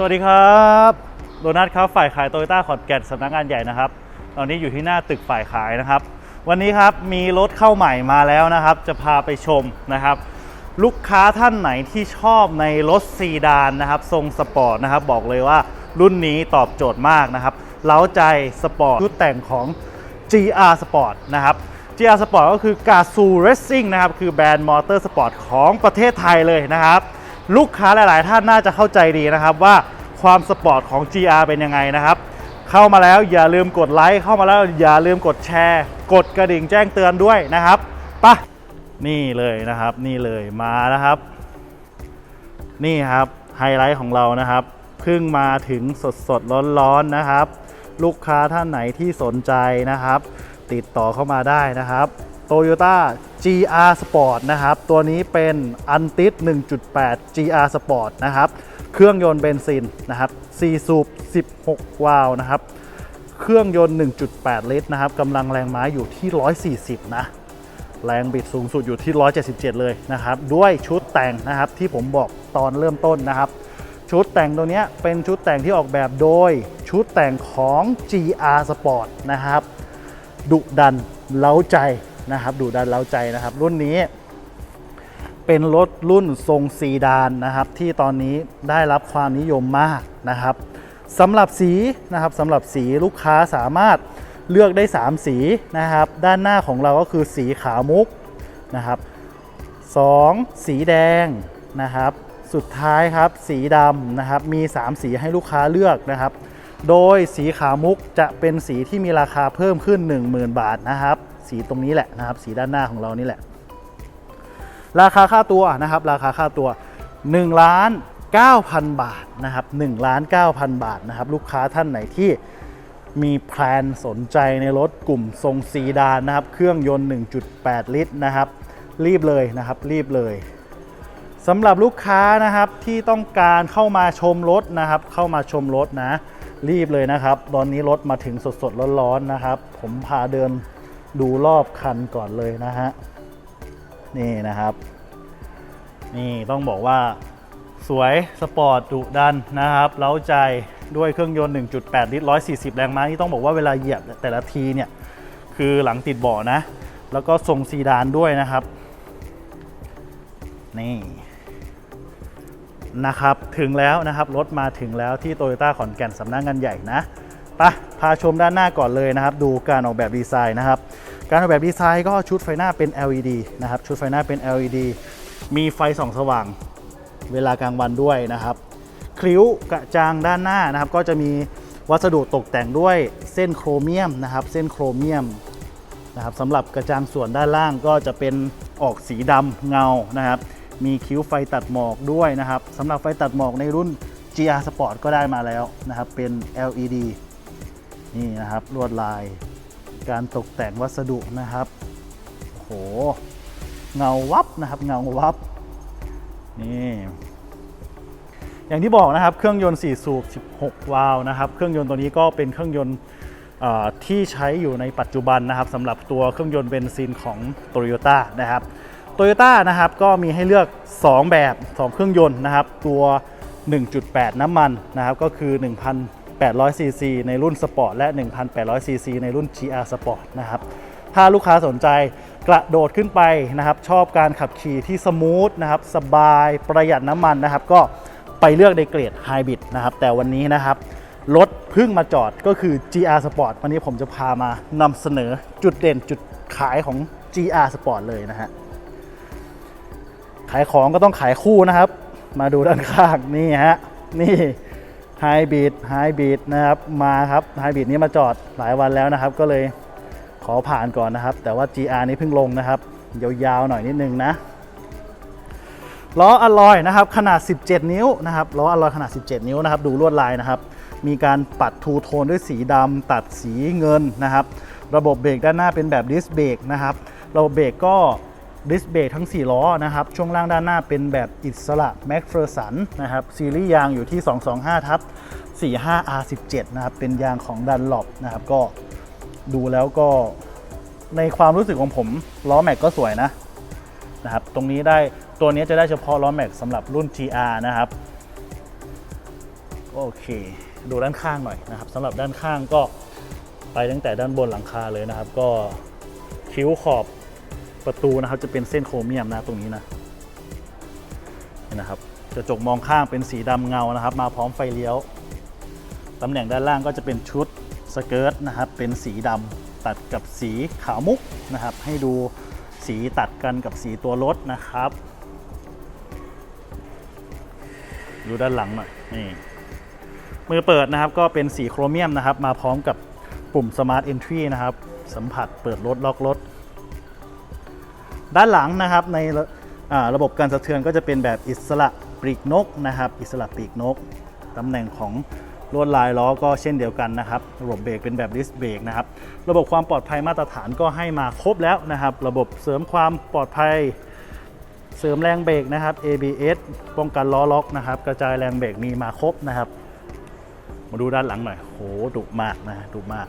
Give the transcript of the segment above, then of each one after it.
สวัสดีครับโดนัทครับฝ่ายขายโตโยต้าขอนแก่นสำนักงานใหญ่นะครับ ตอนนี้อยู่ที่หน้าตึกฝ่ายขายนะครับ วันนี้ครับมีรถเข้าใหม่มาแล้วนะครับ จะพาไปชมนะครับ ลูกค้าท่านไหนที่ชอบในรถซีดานนะครับ ทรงสปอร์ตนะครับ บอกเลยว่ารุ่นนี้ตอบโจทย์มากนะครับ เล้าใจสปอร์ตชุดแต่งของ GR Sport นะครับ GR Sport ก็คือกาซู Racing นะครับ คือแบรนด์มอเตอร์สปอร์ตของประเทศไทยเลยนะครับ ลูกค้าหลาย ๆ ท่านน่าจะเข้าใจดีนะครับว่า ความสปอร์ตของ GR เป็นยังไงนะครับ เข้ามาแล้วอย่าลืมกดไลค์เข้ามาแล้วอย่าลืมกดแชร์ กดกระดิ่งแจ้งเตือนด้วยนะครับไปะนี่เลยนะครับ นี่เลยมานะครับ นี่ครับไฮไลท์ของเรานะครับเพิ่งมาถึงสดสดร้อนร้อนๆนะครับ ลูกค้าท่านไหนที่สนใจนะครับ ติดต่อเข้ามาได้นะครับ Toyota GR Sport นะครับ ตัวนี้เป็นอันติส1.8 GR Sport นะครับ เครื่องยนต์เบนซินนะครับ 4 สูบ 16 วาล์วนะครับ เครื่องยนต์ 1.8 ลิตรนะครับกำลังแรงม้าอยู่ที่ 140 นะ แรงบิดสูงสุดอยู่ที่ 177 เลยนะครับ ด้วยชุดแต่งนะครับที่ผมบอกตอนเริ่มต้นนะครับชุดแต่งตัวเนี้ยเป็นชุดแต่งที่ออกแบบโดยชุดแต่งของ GR Sport นะครับ ดุดัน เล้าใจ นะครับดุดันเล้าใจนะครับ รุ่นนี้ เป็นรถรุ่นทรงซีดานนะครับ ที่ตอนนี้ได้รับความนิยมมากนะครับสำหรับสีนะครับสำหรับสีลูกค้าสามารถเลือกได้ 3 สีนะครับ ด้านหน้าของเราก็คือสีขาวมุกนะครับ2สีแดงนะครับ สุดท้ายครับสีดำนะครับ มี 3 สีให้ลูกค้าเลือกนะครับ โดยสีขาวมุกจะเป็นสีที่มีราคาเพิ่มขึ้น 10,000 บาทนะครับ สีตรงนี้แหละนะครับ สีด้านหน้าของเรานี่แหละ ราคาค่าตัวนะครับ ราคาค่าตัว1ล้าน9,000 บาทนะครับ1ล้าน9,000 บาทนะครับ ลูกค้าท่านไหนที่มีแพลนสนใจในรถกลุ่มทรงซีดานนะครับ เครื่องยนต์ 1.8 ลิตรนะครับ รีบเลยนะครับ รีบเลยสำหรับลูกค้านะครับที่ต้องการเข้ามาชมรถนะครับ เข้ามาชมรถนะ รีบเลยนะครับ ตอนนี้รถมาถึงสดๆร้อนๆนะครับ ผมพาเดิน ดูรอบคันก่อนเลยนะฮะ นี่นะครับ นี่ต้องบอกว่าสวยสปอร์ตดุดันนะครับเล้าใจด้วยเครื่องยนต์ 1.8 ลิตร 140 แรงม้านี่ต้องบอกว่าเวลาเหยียบแต่ละทีเนี่ย คือหลังติดเบาะนะ แล้วก็ทรงซีดานด้วยนะครับ นี่นะครับ ถึงแล้วนะครับ รถมาถึงแล้วที่โตโยต้าขอนแก่นสำนักงานใหญ่นะปะพาชมด้านหน้าก่อนเลยนะครับ ดูการออกแบบดีไซน์นะครับ การออกแบบดีไซน์ก็ชุดไฟหน้าเป็น LED นะครับ ชุดไฟหน้าเป็น LED มีไฟส่องสว่างเวลากลางวันด้วยนะครับคลิ้วกระจางด้านหน้านะครับ ก็จะมีวัสดุตกแต่งด้วยเส้นโครเมียมนะครับ เส้นโครเมียมนะครับสำหรับกระจางส่วนด้านล่างก็จะเป็นออกสีดำเงานะครับ มีคิ้วไฟตัดหมอกด้วยนะครับสำหรับไฟตัดหมอกในรุ่น GR Sport ก็ได้มาแล้วนะครับ เป็น LED นี่นะครับลวดลาย การตกแต่งวัสดุนะครับโห เงาวับนะครับ เงาวับ นี่ อย่างที่บอกนะครับ เครื่องยนต์ 4 สูบ 16 วาล์วนะครับ เครื่องยนต์ตัวนี้ก็เป็นเครื่องยนต์ที่ใช้อยู่ในปัจจุบันนะครับสำหรับตัวเครื่องยนต์เบนซินของ t o y ยต้านะครับโตโยต้านะครับก็มีให้เลือก 2 แบบ 2 เครื่องยนต์นะครับ ตัว 1.8 น้ำมันนะครับก็คือ 1,000 800cc ในรุ่นสปอร์ตและ 1,800cc ในรุ่น GR Sport นะครับ ถ้าลูกค้าสนใจกระโดดขึ้นไปนะครับ ชอบการขับขี่ที่สมูทนะครับ สบายประหยัดน้ำมันนะครับ ก็ไปเลือกในเกรดไฮบริดนะครับ แต่วันนี้นะครับ รถพึ่งมาจอดก็คือ GR Sport วันนี้ผมจะพามานำเสนอจุดเด่นจุดขายของ GR Sport เลยนะฮะ ขายของก็ต้องขายคู่นะครับ มาดูด้านข้างนี่ฮะ นี่ ไฮบริดไฮบริดนะครับมาครับไฮบริดนี้มาจอดหลายวันแล้วนะครับ ก็เลยขอผ่านก่อนนะครับ แต่ว่า GR นี้เพิ่งลงนะครับ ยาวๆหน่อยนิดนึงนะล้ออลลอยนะครับขนาด 17 นิ้วนะครับล้ออลลอยขนาด 17 นิ้วนะครับ ดูลวดลายนะครับ มีการปัดทูโทนด้วยสีดำตัดสีเงินนะครับ ระบบเบรกด้านหน้าเป็นแบบดิสเบรกนะครับ ระบบเบรกก็ ดิสเบรกทั้ง 4 ล้อนะครับ ช่วงล่างด้านหน้าเป็นแบบอิสระแม็กเฟอร์สันนะครับ ซีรีส์ยางอยู่ที่ 225ทับ45 R17 นะครับ เป็นยางของดันหลบนะครับ ก็ดูแล้วก็ในความรู้สึกของผม ล้อแม็กก็สวยนะนะครับ ตรงนี้ได้ตัวนี้จะได้เฉพาะล้อแม็กสำหรับรุ่น GR นะครับ โอเค ดูด้านข้างหน่อยนะครับสำหรับด้านข้างก็ไปตั้งแต่ด้านบนหลังคาเลยนะครับ ก็คิ้วขอบ ประตูนะครับจะเป็นเส้นโครเมียมนะตรงนี้นะนี่นะครับกระจกมองข้างเป็นสีดำเงานะครับ มาพร้อมไฟเลี้ยวตำแหน่งด้านล่างก็จะเป็นชุดสเกิร์ตนะครับเป็นสีดำตัดกับสีขาวมุกนะครับ ให้ดูสีตัดกันกับสีตัวรถนะครับ ดูด้านหลังหน่อยนี่มือเปิดนะครับก็เป็นสีโครเมียมนะครับ มาพร้อมกับปุ่ม Smart Entry นะครับ สัมผัสเปิดรถล็อกรถ ด้านหลังนะครับในระระบบการสะเทือนก็จะเป็นแบบอิสระปลีกนกนะครับ อิสระปลีกนกตำแหน่งของลวดลายล้อก็เช่นเดียวกันนะครับ ระบบเบรกเป็นแบบดิสเบรกนะครับ ระบบความปลอดภัยมาตรฐานก็ให้มาครบแล้วนะครับ ระบบเสริมความปลอดภัย เสริมแรงเบรกนะครับ ABS ป้องกันล้อล็อกนะครับ กระจายแรงเบรกมีมาครบนะครับ มาดูด้านหลังหน่อยโหดุมากนะดุมาก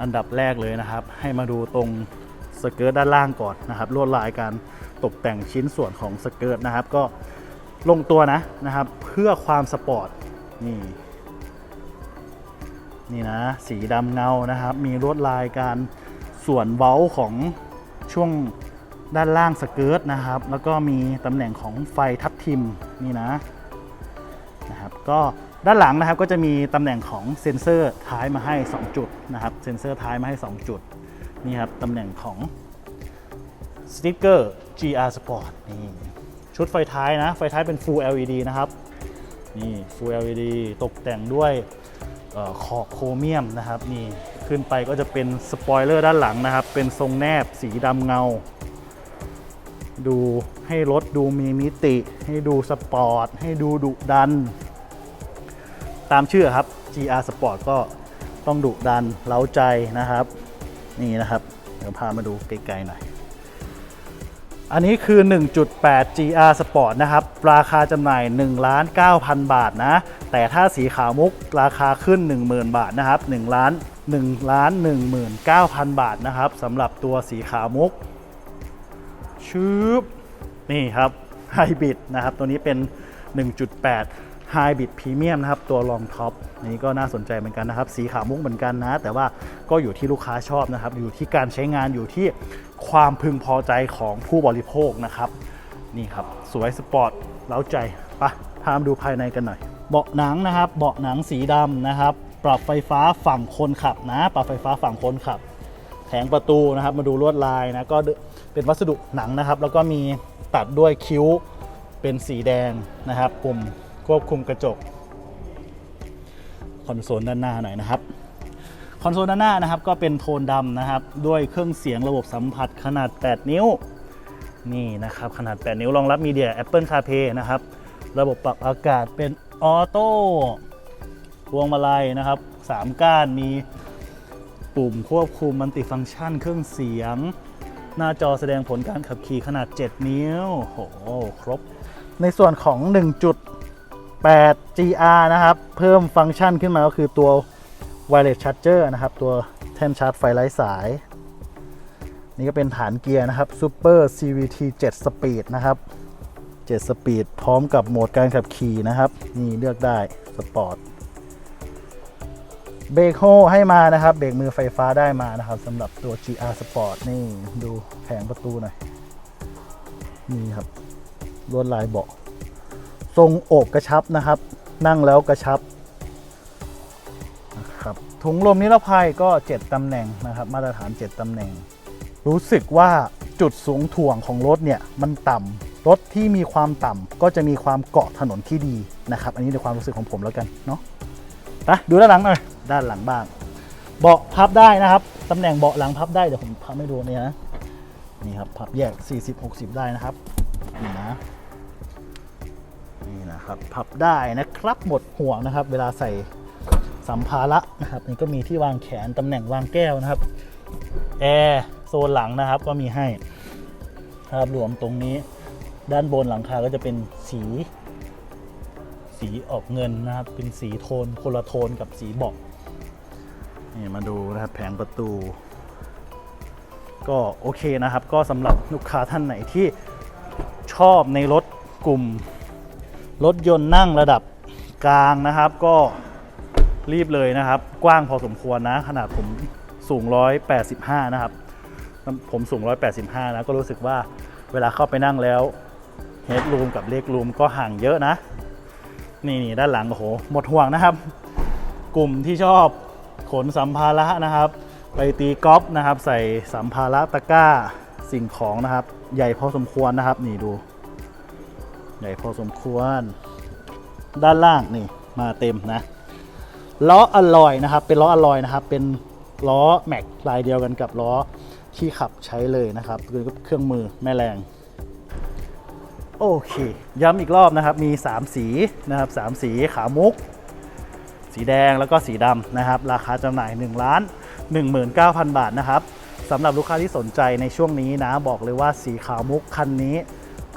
อันดับแรกเลยนะครับ ให้มาดูตรง สเกิร์ตด้านล่างก่อนนะครับลวดลายการตกแต่งชิ้นส่วนของสเกิร์ตนะครับ ก็ลงตัวนะนะครับ เพื่อความสปอร์ตนี่นี่นะสีดำเงานะครับ มีลวดลายการส่วนเว้าของช่วงด้านล่างสเกิร์ตนะครับ แล้วก็มีตำแหน่งของไฟทับทิมนี่นะนะครับก็ด้านหลังนะครับก็จะมีตำแหน่งของเซ็นเซอร์ท้ายมาให้ 2 จุดนะครับเซ็นเซอร์ท้ายมาให้ 2 จุด นี่ครับตำแหน่งของสติ๊กเกอร์ GR Sport นี่ชุดไฟท้ายนะ ไฟท้ายเป็น Full LED นะครับ นี่ Full LED ตกแต่งด้วยออขอบโครเมียมนะครับนี่ขึ้นไปก็จะเป็นสปอยเลอร์ด้านหลังนะครับ เป็นทรงแนบสีดำเงา ดูให้รถดูมีมิติ ให้ดูสปอร์ต ให้ดูดุดัน ตามชื่อครับ GR Sport ก็ต้องดุดันเล้าใจนะครับ นี่นะครับเดี๋ยวพามาดูไกลๆหน่อย อันนี้คือ 1.8 GR Sport นะครับ ราคาจำหน่าย 1 ล้าน 9,000 บาทนะ แต่ถ้าสีขาวมุกราคาขึ้น 10,000 บาทนะครับ1ล้าน1ล้าน19,000 บาทนะครับสำหรับตัวสีขาวมุกชืบนี่ครับไฮบริดนะครับ ตัวนี้เป็น 1.8 ไฮบิดพรีเมียมนะครับตัวรองท็อปนี่ก็น่าสนใจเหมือนกันนะครับ สีขาวมุกเหมือนกันนะ แต่ว่าก็อยู่ที่ลูกค้าชอบนะครับ อยู่ที่การใช้งานอยู่ที่ความพึงพอใจของผู้บริโภคนะครับ นี่ครับ สวยสปอร์ตเล้าใจไปะพามาดูภายในกันหน่อย เบาะหนังนะครับ เบาะหนังสีดำนะครับ ปรับไฟฟ้าฝั่งคนขับนะ ปรับไฟฟ้าฝั่งคนขับแผงประตูนะครับมาดูลวดลายนะก็เป็นวัสดุหนังนะครับ แล้วก็มีตัดด้วยคิ้วเป็นสีแดงนะครับปุ่ม ควบคุมกระจก คอนโซลด้านหน้าหน่อยนะครับ คอนโซลด้านหน้านะครับก็เป็นโทนดำนะครับ ด้วยเครื่องเสียงระบบสัมผัสขนาด 8 นิ้ว นี่นะครับขนาด 8 นิ้วรองรับมีเดีย Apple CarPlay นะครับ ระบบปรับอากาศเป็นออโต้พวงมาลัยนะครับ 3 ก้านมีปุ่มควบคุมมัลติฟังก์ชันเครื่องเสียง หน้าจอแสดงผลการขับขี่ขนาด 7 นิ้วโหครบ ในส่วนของ 1 จุด 8 GR นะครับ เพิ่มฟังก์ชันขึ้นมาก็คือตัว Wireless Charger นะครับ ตัวแท่นชาร์จไฟไร้สาย นี่ก็เป็นฐานเกียร์นะครับ Super CVT 7 Speed นะครับ 7 Speed พร้อมกับโหมดการขับขี่นะครับ นี่เลือกได้สปอร์ตเบรกโฮให้มานะครับ เบรกมือไฟฟ้าได้มานะครับสำหรับตัว GR Sport นี่ดูแผงประตูหน่อย นี่ครับลวดลายเบาะ ทรงอบกระชับนะครับ นั่งแล้วกระชับนะครับถุงลมนิรภัยก็ 7 ตำแหน่งนะครับ มาตรฐาน 7 ตำแหน่ง รู้สึกว่าจุดสูงถ่วงของรถเนี่ยมันต่ำรถที่มีความต่ำก็จะมีความเกาะถนนที่ดีนะครับ อันนี้ในความรู้สึกของผมแล้วกันเนาะไปดูด้านหลังหน่อยด้านหลังบ้าง เบาะพับได้นะครับตำแหน่งเบาะหลังพับได้เดี๋ยวผมพับให้ดูเนี่นะนี่ครับพับแยก 40 60 ได้นะครับนี่นะ นะครับพับได้นะครับหมดห่วงนะครับ เวลาใส่สัมภาระนะครับนี่ก็มีที่วางแขนตำแหน่งวางแก้วนะครับแอร์โซนหลังนะครับก็มีให้ภาพรวมตรงนี้ด้านบนหลังคาก็จะเป็นสี สีออกเงินนะครับ เป็นสีโทนคนละโทนกับสีเบาะนี่มาดูนะครับแผงประตู ก็โอเคนะครับ ก็สำหรับลูกค้าท่านไหนที่ชอบในรถกลุ่ม รถยนต์นั่งระดับกลางนะครับ ก็รีบเลยนะครับ กว้างพอสมควรนะ ขนาดผมสูง 185 นะครับ ผมสูง 185 นะ ก็รู้สึกว่าเวลาเข้าไปนั่งแล้วเฮดรูมกับเลกรูมก็ห่างเยอะนะ นี่นี่ด้านหลังโอ้โหหมดห่วงนะครับ กลุ่มที่ชอบขนสัมภาระนะครับ ไปตีกอล์ฟนะครับ ใส่สัมภาระตะกร้าสิ่งของนะครับ ใหญ่พอสมควรนะครับ นี่ดู ใหญ่พอสมควร ด้านล่างนี่มาเต็มนะล้ออลลอยนะครับ เป็นล้ออลลอยนะครับ เป็นล้อแม็กลายเดียวกันกับล้อที่ขับใช้เลยนะครับคือเครื่องมือแม่แรงโอเค ย้ำอีกรอบนะครับ มี 3 สีนะครับ3สีขาวมุก สีแดงแล้วก็สีดำนะครับ ราคาจำหน่าย1ล้าน19,000 บาทนะครับสำหรับลูกค้าที่สนใจในช่วงนี้นะ บอกเลยว่าสีขาวมุกคันนี้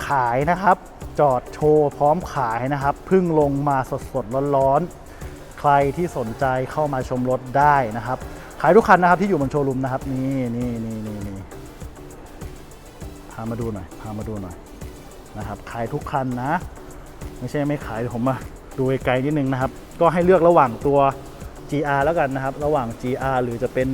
ขายนะครับ จอดโชว์พร้อมขายนะครับเพิ่งลงมาสดๆร้อนๆ ใครที่สนใจเข้ามาชมรถได้นะครับ ขายทุกคันนะครับที่อยู่บนโชว์รูมนะครับนี่นี่นี่นี่นี่พามาดูหน่อยพามาดูหน่อยนะครับขายทุกคันนะ ไม่ใช่ไม่ขายเดี๋ยวผมมาดูไกลนิดนึงนะครับ ก็ให้เลือกระหว่างตัว GR แล้วกันนะครับ ระหว่าง GR หรือจะเป็น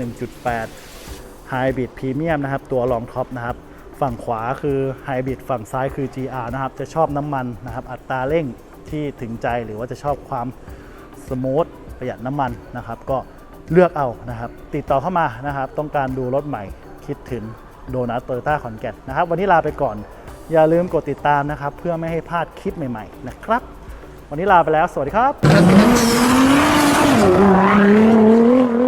1.8 Hybrid Premium นะครับ ตัวรองท็อปนะครับ ฝั่งขวาคือ Hybrid ฝั่งซ้ายคือ GR นะครับ จะชอบน้ำมันนะครับ อัตราเร่งที่ถึงใจหรือว่าจะชอบความสมูทประหยัดน้ำมันนะครับ ก็เลือกเอานะครับ ติดต่อเข้ามานะครับ ต้องการดูรถใหม่คิดถึงโดนัทโตโยต้าขอนแก่นนะครับ วันนี้ลาไปก่อน อย่าลืมกดติดตามนะครับ เพื่อไม่ให้พลาดคลิปใหม่ๆนะครับ วันนี้ลาไปแล้ว สวัสดีครับ